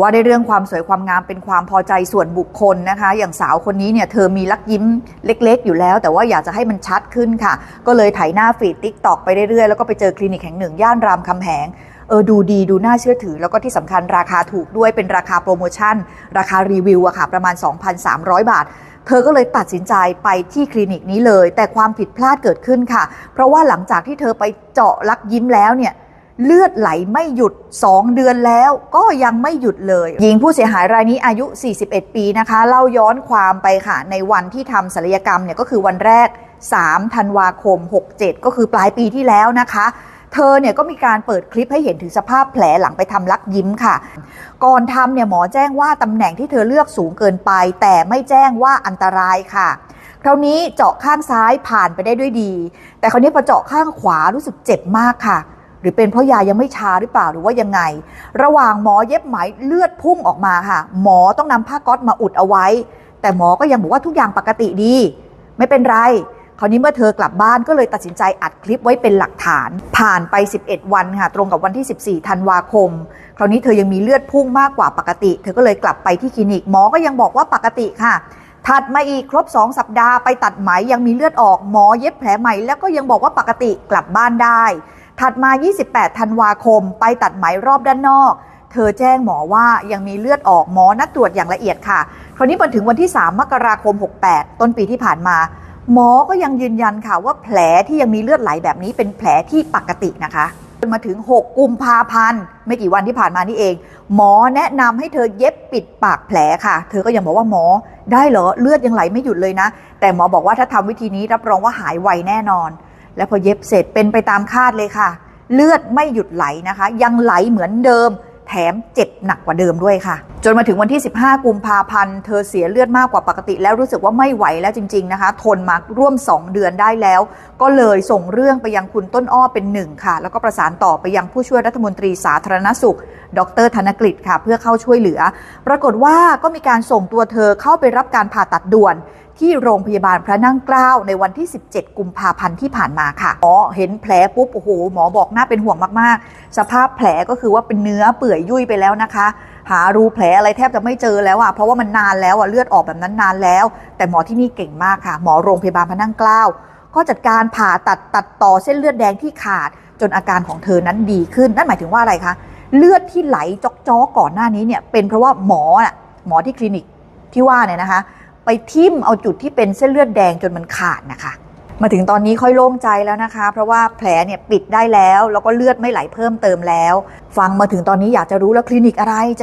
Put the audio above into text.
ว่าในเรื่องความสวยความงามเป็นความพอใจส่วนบุคคลนะคะ อย่างสาวคนนี้เนี่ยเธอมีลักยิ้มเล็กๆ อยู่แล้ว แต่ว่าอยากจะให้มันชัดขึ้นค่ะ ก็เลยไถหน้าฟีดติ๊กตอกไปเรื่อยๆ แล้วก็ไปเจอคลินิกแห่งหนึ่ง ย่านรามคำแหงเออดูดีดูน่าเชื่อถือ แล้วก็ที่สำคัญราคาถูกด้วยเป็นราคาโปรโมชั่น ราคารีวิวอะค่ะประมาณ 2,300 บาทเธอก็เลยตัดสินใจไปที่คลินิกนี้เลย แต่ความผิดพลาดเกิดขึ้นค่ะ เพราะว่าหลังจากที่เธอไปเจาะลักยิ้มแล้วเนี่ย เลือดไหลไม่หยุด 2 เดือนแล้วก็ยังไม่หยุดเลย หญิงผู้เสียหายรายนี้อายุ 41 ปีนะคะ เล่าย้อนความไปค่ะ ในวันที่ทำศัลยกรรมเนี่ยก็คือวันแรก 3 ธันวาคม 67 ก็คือปลายปีที่แล้วนะคะ เธอเนี่ยก็มีการเปิดคลิปให้เห็นถึงสภาพแผลหลังไปทำลักยิ้มค่ะ ก่อนทำเนี่ยหมอแจ้งว่าตำแหน่งที่เธอเลือกสูงเกินไป แต่ไม่แจ้งว่าอันตรายค่ะคราวนี้เจาะข้างซ้ายผ่านไปได้ด้วยดี แต่คราวนี้พอเจาะข้างขวารู้สึกเจ็บมากค่ะ หรือเป็นเพราะยายังไม่ชาหรือเปล่าหรือว่ายังไง ระหว่างหมอเย็บไหมเลือดพุ่งออกมาค่ะ หมอต้องนำผ้าก๊อซมาอุดเอาไว้ แต่หมอก็ยังบอกว่าทุกอย่างปกติดี ไม่เป็นไรคราวนี้เมื่อเธอกลับบ้านก็เลยตัดสินใจอัดคลิปไว้เป็นหลักฐาน ผ่านไป 11 วันค่ะ ตรงกับวันที่ 14 ธันวาคม คราวนี้เธอยังมีเลือดพุ่งมากกว่าปกติ เธอก็เลยกลับไปที่คลินิกหมอก็ยังบอกว่าปกติค่ะ ถัดมาอีกครบ 2 สัปดาห์ไปตัดไหมยังมีเลือดออกหมอเย็บแผลใหม่แล้วก็ยังบอกว่าปกติกลับบ้านได้ ถัดมา 28 ธันวาคม ไปตัดไหมรอบด้านนอก เธอแจ้งหมอว่ายังมีเลือดออกหมอนัดตรวจอย่างละเอียดค่ะ คราวนี้มาถึงวันที่ 3 มกราคม 68 ต้นปีที่ผ่านมา หมอก็ยังยืนยันค่ะว่าแผลที่ยังมีเลือดไหลแบบนี้เป็นแผลที่ปกตินะคะจนมาถึง 6 กุมภาพันธ์ไม่กี่วันที่ผ่านมานี่เอง หมอแนะนำให้เธอเย็บปิดปากแผลค่ะ เธอก็ยังบอกว่าหมอได้เหรอเลือดยังไหลไม่หยุดเลยนะ แต่หมอบอกว่าถ้าทำวิธีนี้รับรองว่าหายไวแน่นอน และพอเย็บเสร็จเป็นไปตามคาดเลยค่ะ เลือดไม่หยุดไหลนะคะ ยังไหลเหมือนเดิม แถมเจ็บหนักกว่าเดิมด้วยค่ะ จนมาถึงวันที่ 15 กุมภาพันธ์เธอเสียเลือดมากกว่าปกติ แล้วรู้สึกว่าไม่ไหวแล้วจริง ๆนะคะ ทนมาร่วม 2 เดือนได้แล้ว ก็เลยส่งเรื่องไปยังคุณต้นอ้อเป็นหนึ่งค่ะ แล้วก็ประสานต่อไปยังผู้ช่วยรัฐมนตรีสาธารณสุข ดรธนกฤษค่ะ เพื่อเข้าช่วยเหลือ ปรากฏว่าก็มีการส่งตัวเธอเข้าไปรับการผ่าตัดด่วน ที่โรงพยาบาลพระนั่งเกล้าในวันที่ 17 กุมภาพันธ์ที่ผ่านมาค่ะหมอเห็นแผลปุ๊บโอ้โหหมอบอกน่าเป็นห่วงมากๆ สภาพแผลก็คือว่าเป็นเนื้อเปื่อยยุ่ยไปแล้วนะคะ หารูแผลอะไรแทบจะไม่เจอแล้วอะเพราะว่ามันนานแล้วอะเลือดออกแบบนั้นนานแล้ว แต่หมอที่นี่เก่งมากค่ะ หมอโรงพยาบาลพระนั่งเกล้าก็จัดการผ่าตัดตัดต่อเส้นเลือดแดงที่ขาด จนอาการของเธอนั้นดีขึ้น นั่นหมายถึงว่าอะไรคะเลือดที่ไหลจอกจอก่อนหน้านี้เนี่ยเป็นเพราะว่าหมอน่ะหมอที่คลินิกที่ว่าเนี่ยนะคะ ไปทิ่มเอาจุดที่เป็นเส้นเลือดแดงจนมันขาดนะคะ มาถึงตอนนี้ค่อยโล่งใจแล้วนะคะ เพราะว่าแผลเนี่ยปิดได้แล้ว แล้วก็เลือดไม่ไหลเพิ่มเติมแล้ว ฟังมาถึงตอนนี้อยากจะรู้แล้วคลินิกอะไร